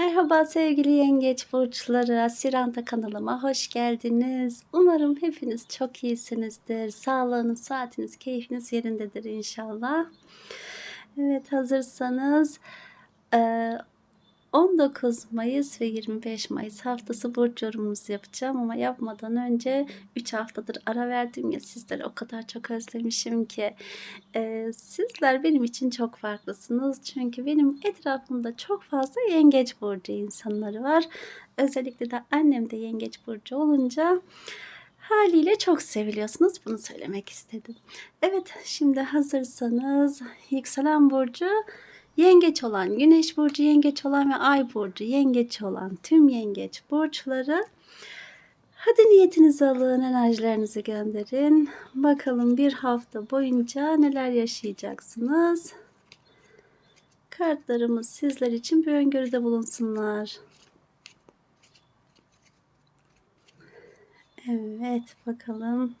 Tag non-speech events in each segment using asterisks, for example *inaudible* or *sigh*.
Merhaba sevgili yengeç burçları. Asiranta kanalıma hoş geldiniz. Umarım hepiniz çok iyisinizdir. Sağlığınız, saatiniz, keyfiniz yerindedir inşallah. Evet hazırsanız 19 Mayıs ve 25 Mayıs haftası burç yorumumuzu yapacağım ama yapmadan önce 3 haftadır ara verdim ya sizleri o kadar çok özlemişim ki Eee, sizler benim için çok farklısınız çünkü benim etrafımda çok fazla yengeç burcu insanları var. Özellikle de annem de yengeç burcu olunca haliyle çok seviliyorsunuz. Bunu söylemek istedim. Evet, şimdi hazırsanız yükselen burcu yengeç olan, güneş burcu yengeç olan ve ay burcu yengeç olan tüm yengeç burçları Hadi niyetinizi alın, enerjilerinizi gönderin. Bakalım bir hafta boyunca neler yaşayacaksınız. Kartlarımız sizler için bir öngörüde bulunsunlar. Evet, bakalım.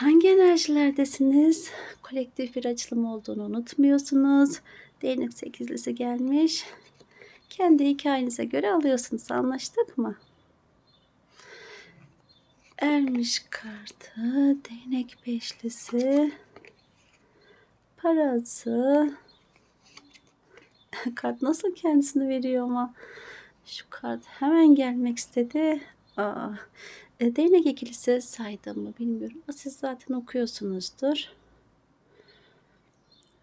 Hangi enerjilerdesiniz? Kolektif bir açılım olduğunu unutmuyorsunuz. Değnek sekizlisi gelmiş. Kendi hikayenize göre alıyorsunuz. Anlaştık mı? Ermiş kartı, değnek beşlisi, parası. Kart nasıl kendisini veriyor ama şu kart hemen gelmek istedi. Aa, değnek ikilisi saydım mı bilmiyorum. Siz zaten okuyorsunuzdur.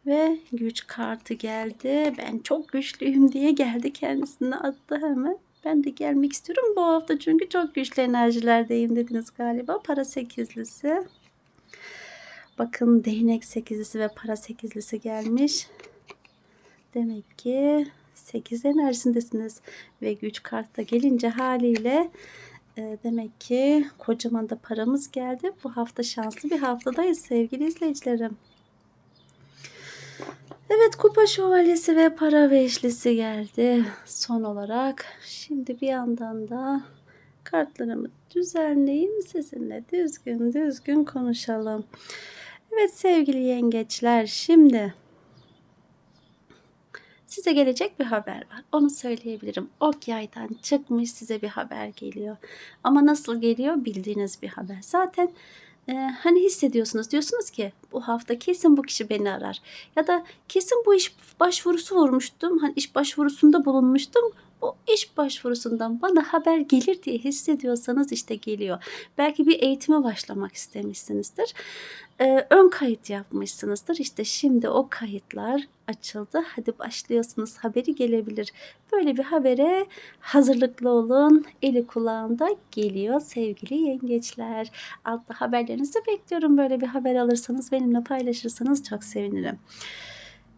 Ve güç kartı geldi. Ben çok güçlüyüm diye geldi kendisine attı hemen. Ben de gelmek istiyorum bu hafta çünkü çok güçlü enerjilerdeyim dediniz galiba. Para sekizlisi. Bakın değnek sekizlisi ve para sekizlisi gelmiş. Demek ki 8 enerjisindesiniz ve güç kartta gelince haliyle e, demek ki kocaman da paramız geldi. Bu hafta şanslı bir haftadayız sevgili izleyicilerim. Evet kupa şövalyesi ve para beşlisi geldi son olarak. Şimdi bir yandan da kartlarımı düzenleyeyim sizinle düzgün düzgün konuşalım. Evet sevgili yengeçler şimdi size gelecek bir haber var. Onu söyleyebilirim. Ok yaydan çıkmış size bir haber geliyor. Ama nasıl geliyor bildiğiniz bir haber. Zaten e, hani hissediyorsunuz diyorsunuz ki bu hafta kesin bu kişi beni arar. Ya da kesin bu iş başvurusu vurmuştum. Hani iş başvurusunda bulunmuştum. Bu iş başvurusundan bana haber gelir diye hissediyorsanız işte geliyor. Belki bir eğitime başlamak istemişsinizdir. Ee, ön kayıt yapmışsınızdır. İşte şimdi o kayıtlar açıldı. Hadi başlıyorsunuz. Haberi gelebilir. Böyle bir habere hazırlıklı olun. Eli kulağında geliyor sevgili yengeçler. Altta haberlerinizi bekliyorum. Böyle bir haber alırsanız benimle paylaşırsanız çok sevinirim.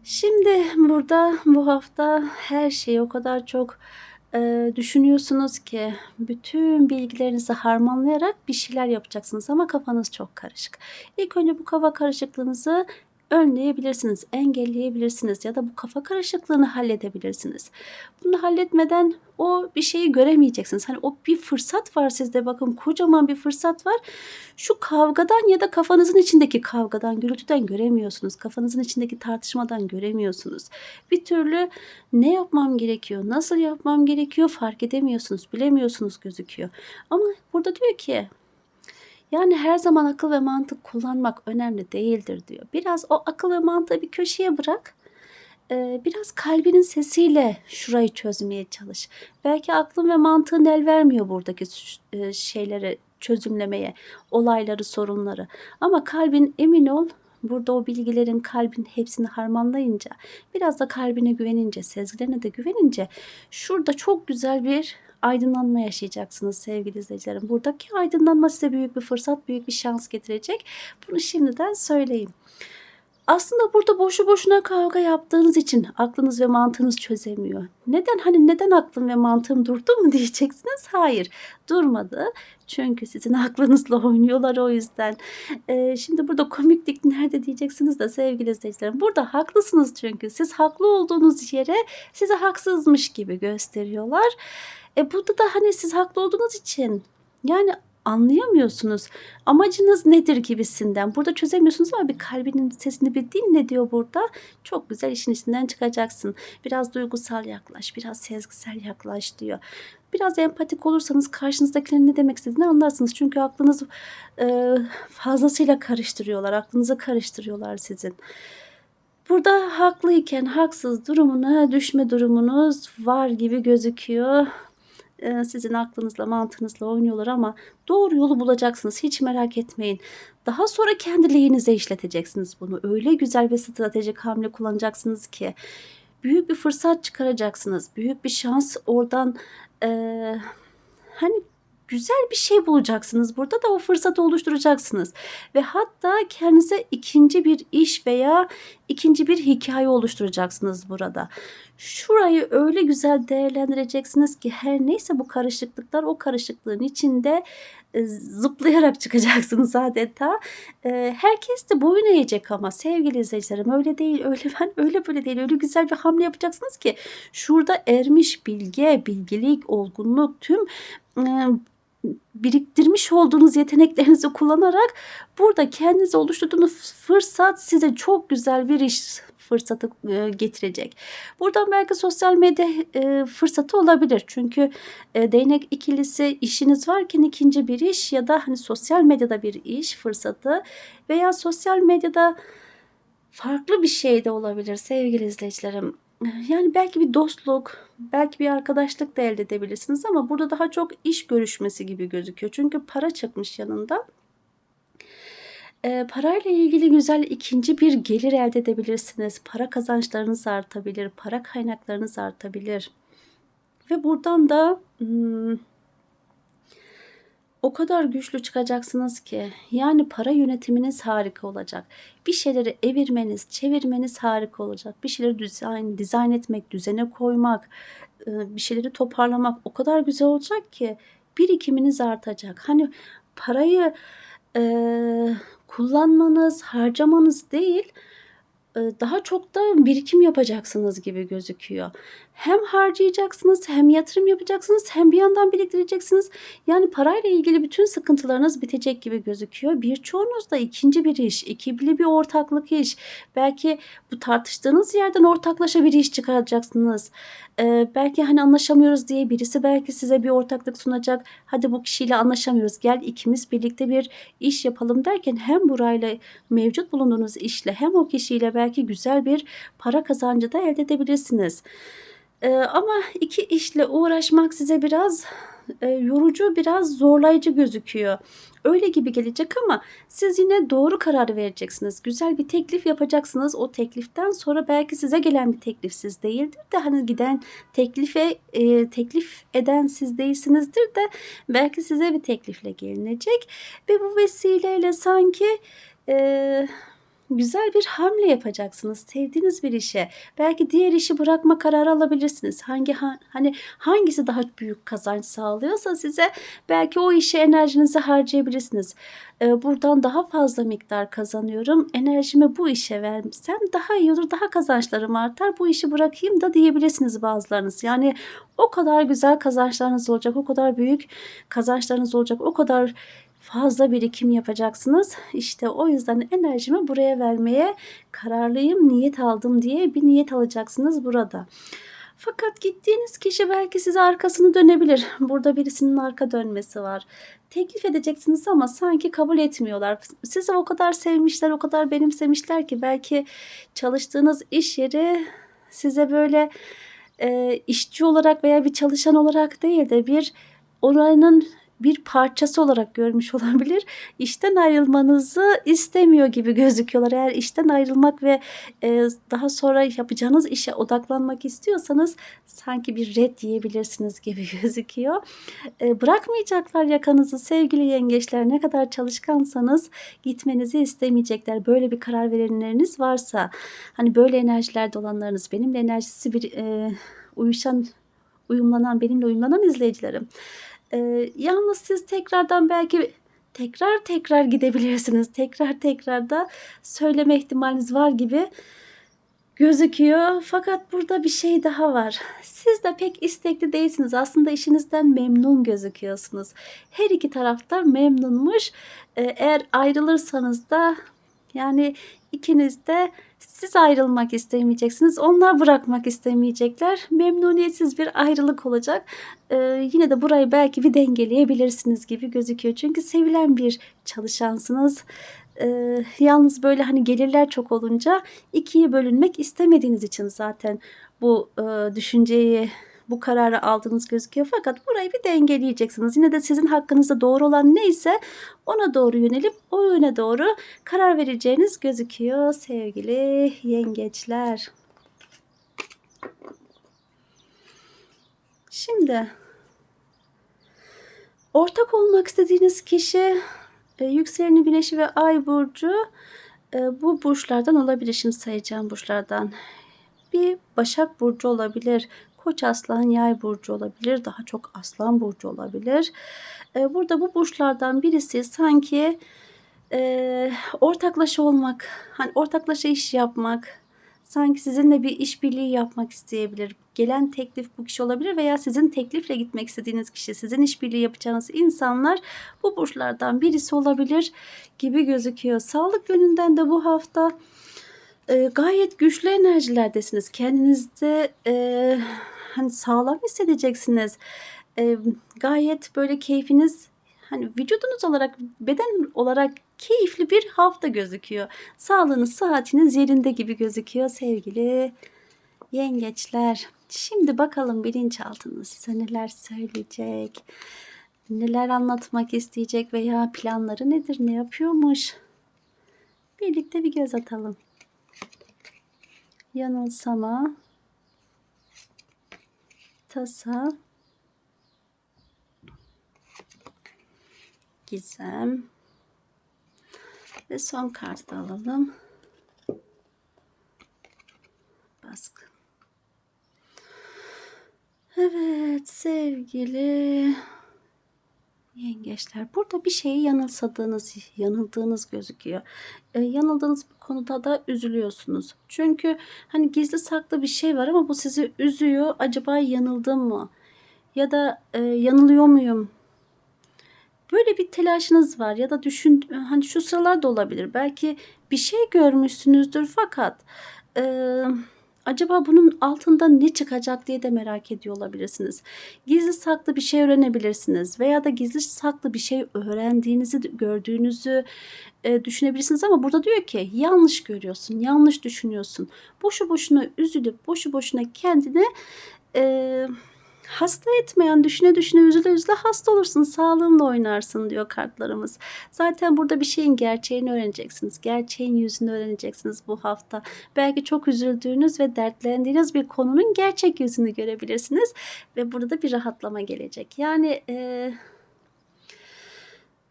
Şimdi burada bu hafta her şeyi o kadar çok e, düşünüyorsunuz ki bütün bilgilerinizi harmanlayarak bir şeyler yapacaksınız ama kafanız çok karışık. İlk önce bu kafa karışıklığınızı önleyebilirsiniz, engelleyebilirsiniz ya da bu kafa karışıklığını halledebilirsiniz. Bunu halletmeden o bir şeyi göremeyeceksiniz. Hani o bir fırsat var sizde bakın kocaman bir fırsat var. Şu kavgadan ya da kafanızın içindeki kavgadan, gürültüden göremiyorsunuz. Kafanızın içindeki tartışmadan göremiyorsunuz. Bir türlü ne yapmam gerekiyor, nasıl yapmam gerekiyor fark edemiyorsunuz, bilemiyorsunuz gözüküyor. Ama burada diyor ki yani her zaman akıl ve mantık kullanmak önemli değildir diyor. Biraz o akıl ve mantığı bir köşeye bırak. Ee, Biraz kalbinin sesiyle şurayı çözmeye çalış. Belki aklın ve mantığın el vermiyor buradaki e, şeyleri çözümlemeye, olayları, sorunları. Ama kalbin emin ol burada o bilgilerin kalbin hepsini harmanlayınca, biraz da kalbine güvenince, sezgilerine de güvenince şurada çok güzel bir aydınlanma yaşayacaksınız sevgili izleyicilerim. Buradaki aydınlanma size büyük bir fırsat, büyük bir şans getirecek. Bunu şimdiden söyleyeyim. Aslında burada boşu boşuna kavga yaptığınız için aklınız ve mantığınız çözemiyor. Neden hani neden aklım ve mantığım durdu mu *laughs* diyeceksiniz? Hayır durmadı. Çünkü sizin *laughs* aklınızla oynuyorlar o yüzden. Ee, şimdi burada komiklik nerede diyeceksiniz de sevgili izleyicilerim. Burada haklısınız çünkü. Siz haklı olduğunuz yere size haksızmış gibi gösteriyorlar. E burada da hani siz haklı olduğunuz için yani anlayamıyorsunuz. Amacınız nedir gibisinden. Burada çözemiyorsunuz ama bir kalbinin sesini bir dinle diyor burada. Çok güzel işin içinden çıkacaksın. Biraz duygusal yaklaş, biraz sezgisel yaklaş diyor. Biraz empatik olursanız karşınızdakilerin ne demek istediğini anlarsınız. Çünkü aklınız e, fazlasıyla karıştırıyorlar. Aklınızı karıştırıyorlar sizin. Burada haklıyken haksız durumuna düşme durumunuz var gibi gözüküyor. Ee, sizin aklınızla mantığınızla oynuyorlar ama doğru yolu bulacaksınız. Hiç merak etmeyin. Daha sonra kendi lehinize işleteceksiniz bunu. Öyle güzel ve stratejik hamle kullanacaksınız ki büyük bir fırsat çıkaracaksınız. Büyük bir şans oradan eee, hani güzel bir şey bulacaksınız. Burada da o fırsatı oluşturacaksınız. Ve hatta kendinize ikinci bir iş veya ikinci bir hikaye oluşturacaksınız burada. Şurayı öyle güzel değerlendireceksiniz ki her neyse bu karışıklıklar o karışıklığın içinde e, zıplayarak çıkacaksınız adeta. E, herkes de boyun eğecek ama sevgili izleyicilerim öyle değil öyle *laughs* ben öyle böyle değil öyle güzel bir hamle yapacaksınız ki şurada ermiş bilge, bilgelik, olgunluk tüm e, biriktirmiş olduğunuz yeteneklerinizi kullanarak burada kendinize oluşturduğunuz fırsat size çok güzel bir iş fırsatı e, getirecek. Buradan belki sosyal medya e, fırsatı olabilir. Çünkü e, değnek ikilisi işiniz varken ikinci bir iş ya da hani sosyal medyada bir iş fırsatı veya sosyal medyada farklı bir şey de olabilir sevgili izleyicilerim. Yani belki bir dostluk, belki bir arkadaşlık da elde edebilirsiniz ama burada daha çok iş görüşmesi gibi gözüküyor. Çünkü para çıkmış yanında. Eee, parayla ilgili güzel ikinci bir gelir elde edebilirsiniz. Para kazançlarınız artabilir, para kaynaklarınız artabilir. Ve buradan da ımm o kadar güçlü çıkacaksınız ki yani para yönetiminiz harika olacak. Bir şeyleri evirmeniz, çevirmeniz harika olacak. Bir şeyleri dizayn, dizayn etmek, düzene koymak, ıı, bir şeyleri toparlamak o kadar güzel olacak ki birikiminiz artacak. Hani parayı eee, kullanmanız, harcamanız değil, Eee, daha çok da birikim yapacaksınız gibi gözüküyor. Hem harcayacaksınız, hem yatırım yapacaksınız, hem bir yandan biriktireceksiniz. Yani parayla ilgili bütün sıkıntılarınız bitecek gibi gözüküyor. Birçoğunuz da ikinci bir iş, ikili bir ortaklık iş. Belki bu tartıştığınız yerden ortaklaşa bir iş çıkaracaksınız. Eee, belki hani anlaşamıyoruz diye birisi belki size bir ortaklık sunacak. Hadi bu kişiyle anlaşamıyoruz. Gel ikimiz birlikte bir iş yapalım derken hem burayla mevcut bulunduğunuz işle hem o kişiyle belki güzel bir para kazancı da elde edebilirsiniz. Eee, ama iki işle uğraşmak size biraz eee, yorucu, biraz zorlayıcı gözüküyor. Öyle gibi gelecek ama siz yine doğru kararı vereceksiniz. Güzel bir teklif yapacaksınız. O tekliften sonra belki size gelen bir teklif siz değildir de hani giden teklife eee, teklif eden siz değilsinizdir de belki size bir teklifle gelinecek ve bu vesileyle sanki eee Güzel bir hamle yapacaksınız sevdiğiniz bir işe. Belki diğer işi bırakma kararı alabilirsiniz. Hangi ha, hani hangisi daha büyük kazanç sağlıyorsa size belki o işe enerjinizi harcayabilirsiniz. Ee, buradan daha fazla miktar kazanıyorum. Enerjimi bu işe versem daha iyi olur, daha kazançlarım artar. Bu işi bırakayım da diyebilirsiniz bazılarınız. Yani o kadar güzel kazançlarınız olacak, o kadar büyük kazançlarınız olacak, o kadar fazla birikim yapacaksınız. İşte o yüzden enerjimi buraya vermeye kararlıyım, niyet aldım diye bir niyet alacaksınız burada. Fakat gittiğiniz kişi belki size arkasını dönebilir. Burada birisinin arka dönmesi var. Teklif edeceksiniz ama sanki kabul etmiyorlar. Sizi o kadar sevmişler, o kadar benimsemişler ki belki çalıştığınız iş yeri size böyle e, işçi olarak veya bir çalışan olarak değil de bir oranın bir parçası olarak görmüş *laughs* olabilir. İşten ayrılmanızı istemiyor gibi gözüküyorlar. Eğer işten ayrılmak ve e, daha sonra yapacağınız işe odaklanmak istiyorsanız sanki bir red diyebilirsiniz gibi *laughs* gözüküyor. E, bırakmayacaklar yakanızı sevgili yengeçler. Ne kadar çalışkansanız gitmenizi istemeyecekler. Böyle bir karar verenleriniz varsa hani böyle enerjilerde olanlarınız benimle enerjisi bir e, uyuşan uyumlanan benimle uyumlanan izleyicilerim. Eee, yalnız siz tekrardan belki tekrar tekrar gidebilirsiniz. *laughs* Tekrar tekrar da söyleme ihtimaliniz var gibi gözüküyor. Fakat burada bir şey daha var. Siz de pek istekli değilsiniz. Aslında işinizden memnun gözüküyorsunuz. Her iki tarafta memnunmuş. Ee, eğer ayrılırsanız da yani ikiniz de siz ayrılmak istemeyeceksiniz. Onlar bırakmak istemeyecekler. Memnuniyetsiz bir ayrılık olacak. Ee, yine de burayı belki bir dengeleyebilirsiniz gibi gözüküyor. Çünkü sevilen bir çalışansınız. Ee, yalnız böyle hani gelirler çok olunca ikiye bölünmek istemediğiniz için zaten bu e, düşünceyi bu kararı aldığınız gözüküyor. Fakat burayı bir dengeleyeceksiniz. Yine de sizin hakkınızda doğru olan neyse ona doğru yönelip o yöne doğru karar vereceğiniz gözüküyor sevgili yengeçler. Şimdi ortak olmak istediğiniz kişi e, yükseleni güneşi ve ay burcu e, bu burçlardan olabilir. Şimdi sayacağım burçlardan. Bir Başak Burcu olabilir. Koç Aslan Yay Burcu olabilir. Daha çok Aslan Burcu olabilir. E, burada bu burçlardan birisi sanki e, ortaklaşa olmak, hani ortaklaşa iş yapmak, sanki sizinle bir işbirliği yapmak isteyebilir. Gelen teklif bu kişi olabilir veya sizin teklifle gitmek istediğiniz kişi, sizin işbirliği yapacağınız insanlar bu burçlardan birisi olabilir gibi gözüküyor. Sağlık yönünden de bu hafta e, gayet güçlü enerjilerdesiniz. Kendinizde e, hani sağlam hissedeceksiniz. E, gayet böyle keyfiniz hani vücudunuz olarak beden olarak keyifli bir hafta gözüküyor. Sağlığınız, sıhhatiniz yerinde gibi gözüküyor sevgili yengeçler. Şimdi bakalım bilinçaltınız size neler söyleyecek, neler anlatmak isteyecek veya planları nedir, ne yapıyormuş. Birlikte bir göz atalım. Yanılsama, tasa, gizem ve son kartı alalım. Baskı. Evet sevgili yengeçler burada bir şeyi yanılsadığınız, yanıldığınız gözüküyor. Ee, yanıldığınız bu konuda da üzülüyorsunuz. Çünkü hani gizli saklı bir şey var ama bu sizi üzüyor. Acaba yanıldım mı? Ya da e, yanılıyor muyum? Böyle bir telaşınız var ya da düşün hani şu sıralar da olabilir. Belki bir şey görmüşsünüzdür fakat eee acaba bunun altında ne çıkacak diye de merak ediyor olabilirsiniz. Gizli saklı bir şey öğrenebilirsiniz veya da gizli saklı bir şey öğrendiğinizi, gördüğünüzü e, düşünebilirsiniz ama burada diyor ki yanlış görüyorsun, yanlış düşünüyorsun. Boşu boşuna üzülüp boşu boşuna kendini e, hasta etmeyen düşüne düşüne üzüle üzüle hasta olursun sağlığınla oynarsın diyor kartlarımız. Zaten burada bir şeyin gerçeğini öğreneceksiniz. Gerçeğin yüzünü öğreneceksiniz bu hafta. Belki çok üzüldüğünüz ve dertlendiğiniz bir konunun gerçek yüzünü görebilirsiniz. Ve burada bir rahatlama gelecek. Yani e,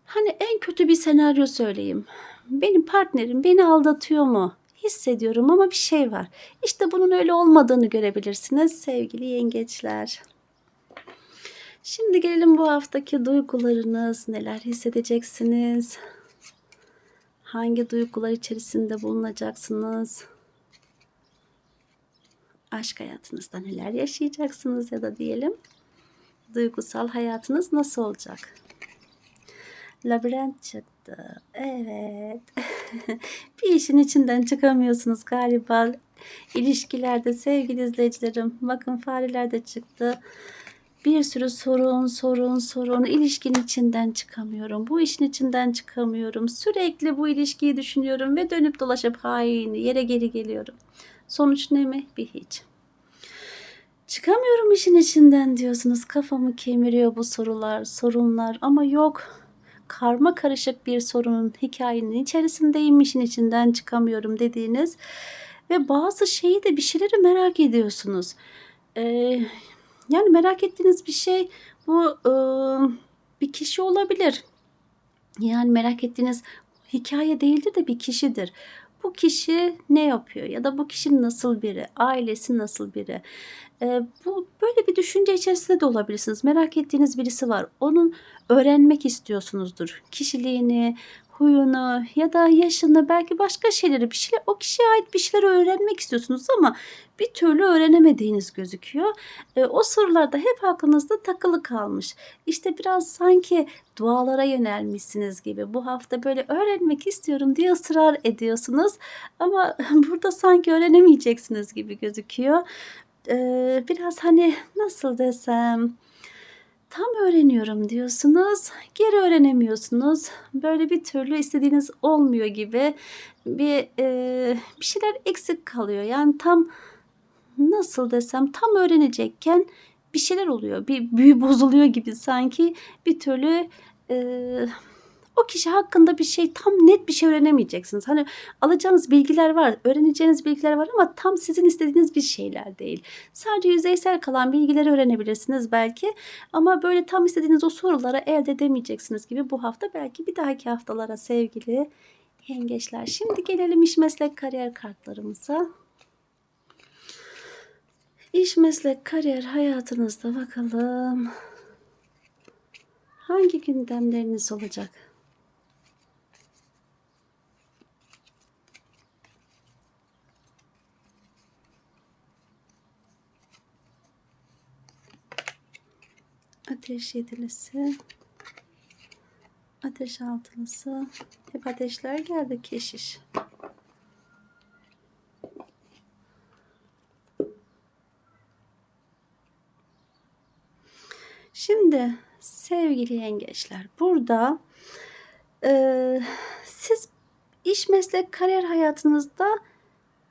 hani en kötü bir senaryo söyleyeyim. Benim partnerim beni aldatıyor mu? hissediyorum ama bir şey var. İşte bunun öyle olmadığını görebilirsiniz sevgili yengeçler. Şimdi gelelim bu haftaki duygularınız, neler hissedeceksiniz? Hangi duygular içerisinde bulunacaksınız? Aşk hayatınızda neler yaşayacaksınız ya da diyelim duygusal hayatınız nasıl olacak? Labirent çıktı. Evet. *laughs* bir işin içinden çıkamıyorsunuz galiba. İlişkilerde sevgili izleyicilerim. Bakın fareler de çıktı. Bir sürü sorun, sorun, sorun. İlişkinin içinden çıkamıyorum. Bu işin içinden çıkamıyorum. Sürekli bu ilişkiyi düşünüyorum ve dönüp dolaşıp hain yere geri geliyorum. Sonuç ne mi? Bir hiç. Çıkamıyorum işin içinden diyorsunuz. Kafamı kemiriyor bu sorular, sorunlar ama yok. Karma karışık bir sorunun hikayenin içerisindeyim, işin içinden çıkamıyorum dediğiniz ve bazı şeyi de bir şeyleri merak ediyorsunuz. Ee, yani merak ettiğiniz bir şey bu e, bir kişi olabilir. Yani merak ettiğiniz hikaye değildir de bir kişidir. Bu kişi ne yapıyor ya da bu kişi nasıl biri, ailesi nasıl biri. E, bu böyle bir düşünce içerisinde de olabilirsiniz. Merak ettiğiniz birisi var. Onun öğrenmek istiyorsunuzdur. Kişiliğini, huyunu ya da yaşını belki başka şeyleri bir şeyler o kişiye ait bir şeyler öğrenmek istiyorsunuz ama bir türlü öğrenemediğiniz gözüküyor. E, o sorular hep aklınızda takılı kalmış. İşte biraz sanki dualara yönelmişsiniz gibi. Bu hafta böyle öğrenmek istiyorum diye ısrar ediyorsunuz. Ama *laughs* burada sanki öğrenemeyeceksiniz gibi gözüküyor. Biraz hani nasıl desem tam öğreniyorum diyorsunuz, geri öğrenemiyorsunuz. Böyle bir türlü istediğiniz olmuyor gibi bir bir şeyler eksik kalıyor. Yani tam nasıl desem tam öğrenecekken bir şeyler oluyor. Bir büyü bozuluyor gibi sanki bir türlü o kişi hakkında bir şey tam net bir şey öğrenemeyeceksiniz. Hani alacağınız bilgiler var, öğreneceğiniz bilgiler var ama tam sizin istediğiniz bir şeyler değil. Sadece yüzeysel kalan bilgileri öğrenebilirsiniz belki ama böyle tam istediğiniz o soruları elde edemeyeceksiniz gibi bu hafta belki bir dahaki haftalara sevgili yengeçler. Şimdi gelelim iş meslek kariyer kartlarımıza. İş meslek kariyer hayatınızda bakalım hangi gündemleriniz olacak? Ateş yedilisi. Ateş altılısı. Hep ateşler geldi keşiş. Şimdi sevgili yengeçler burada e, siz iş meslek kariyer hayatınızda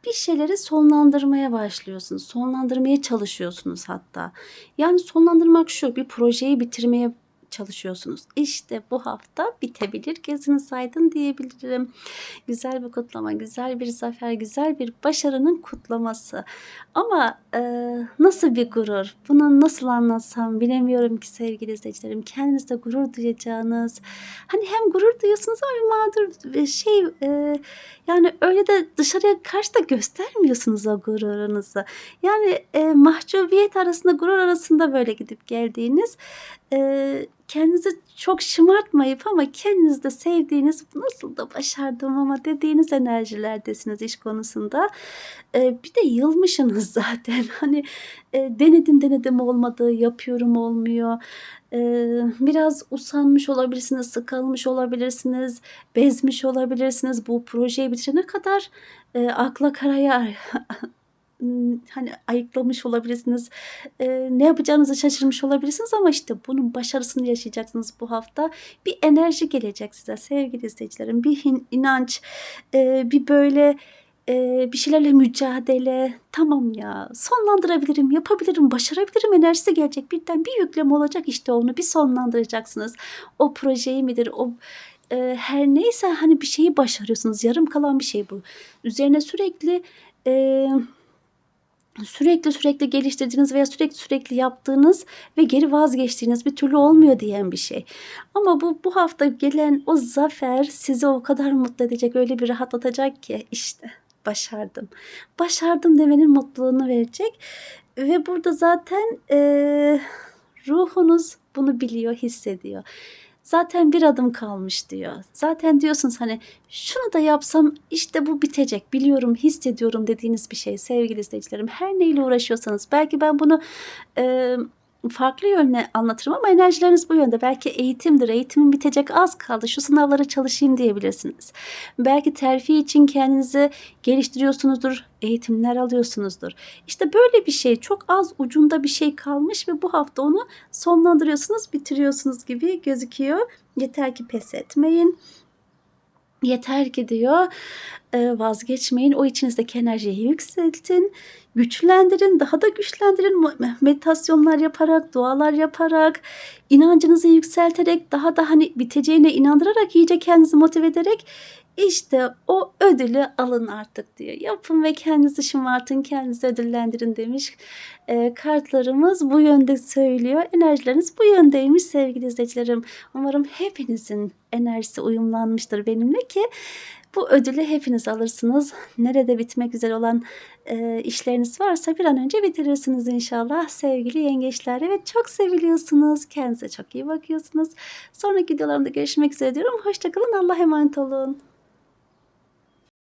bir şeyleri sonlandırmaya başlıyorsunuz. Sonlandırmaya çalışıyorsunuz hatta. Yani sonlandırmak şu bir projeyi bitirmeye çalışıyorsunuz. İşte bu hafta bitebilir. Gözünüz aydın diyebilirim. Güzel bir kutlama, güzel bir zafer, güzel bir başarının kutlaması. Ama e, nasıl bir gurur? Bunu nasıl anlatsam bilemiyorum ki sevgili izleyicilerim. Kendinizde gurur duyacağınız. Hani hem gurur duyuyorsunuz ama bir mağdur şey e, yani öyle de dışarıya karşı da göstermiyorsunuz o gururunuzu. Yani e, mahcubiyet arasında gurur arasında böyle gidip geldiğiniz e, kendinizi çok şımartmayıp ama kendinizde sevdiğiniz nasıl da başardım ama dediğiniz enerjilerdesiniz iş konusunda. E, bir de yılmışsınız *laughs* zaten. Hani e, denedim denedim olmadı, yapıyorum olmuyor. E, biraz usanmış olabilirsiniz, sıkılmış olabilirsiniz, bezmiş olabilirsiniz. Bu projeyi bitirene kadar e, akla karaya hani ayıklamış olabilirsiniz. E, ne yapacağınızı şaşırmış olabilirsiniz ama işte bunun başarısını yaşayacaksınız bu hafta. Bir enerji gelecek size sevgili izleyicilerim. Bir inanç, e, bir böyle e, bir şeylerle mücadele. Tamam ya sonlandırabilirim, yapabilirim, başarabilirim enerjisi gelecek. Birden bir yükleme olacak işte onu bir sonlandıracaksınız. O projeyi midir, o her neyse hani bir şeyi başarıyorsunuz. Yarım kalan bir şey bu. Üzerine sürekli... E, sürekli sürekli geliştirdiğiniz veya sürekli sürekli yaptığınız ve geri vazgeçtiğiniz bir türlü olmuyor diyen bir şey. Ama bu bu hafta gelen o zafer sizi o kadar mutlu edecek, öyle bir rahatlatacak ki işte başardım. Başardım demenin mutluluğunu verecek. Ve burada zaten e, ruhunuz bunu biliyor, hissediyor. Zaten bir adım kalmış diyor. Zaten diyorsunuz hani şunu da yapsam işte bu bitecek. Biliyorum, hissediyorum dediğiniz bir şey sevgili izleyicilerim. Her neyle uğraşıyorsanız belki ben bunu e, farklı yönle anlatırım ama enerjileriniz bu yönde. Belki eğitimdir. Eğitimin bitecek az kaldı. Şu sınavlara çalışayım diyebilirsiniz. Belki terfi için kendinizi geliştiriyorsunuzdur. Eğitimler alıyorsunuzdur. İşte böyle bir şey çok az ucunda bir şey kalmış ve bu hafta onu sonlandırıyorsunuz, bitiriyorsunuz gibi gözüküyor. Yeter ki pes etmeyin. Yeter ki diyor vazgeçmeyin. O içinizdeki enerjiyi yükseltin güçlendirin, daha da güçlendirin. Meditasyonlar yaparak, dualar yaparak, inancınızı yükselterek, daha da hani biteceğine inandırarak, iyice kendinizi motive ederek işte o ödülü alın artık diyor. Yapın ve kendinizi şımartın, kendinizi ödüllendirin demiş. E, kartlarımız bu yönde söylüyor. Enerjileriniz bu yöndeymiş sevgili izleyicilerim. Umarım hepinizin enerjisi uyumlanmıştır benimle ki bu ödülü hepiniz alırsınız. Nerede bitmek üzere olan eee, işleriniz varsa bir an önce bitirirsiniz inşallah sevgili yengeçler. Evet çok seviliyorsunuz. Kendinize çok iyi bakıyorsunuz. Sonraki videolarımda görüşmek üzere diyorum. Hoşça kalın. Allah'a emanet olun.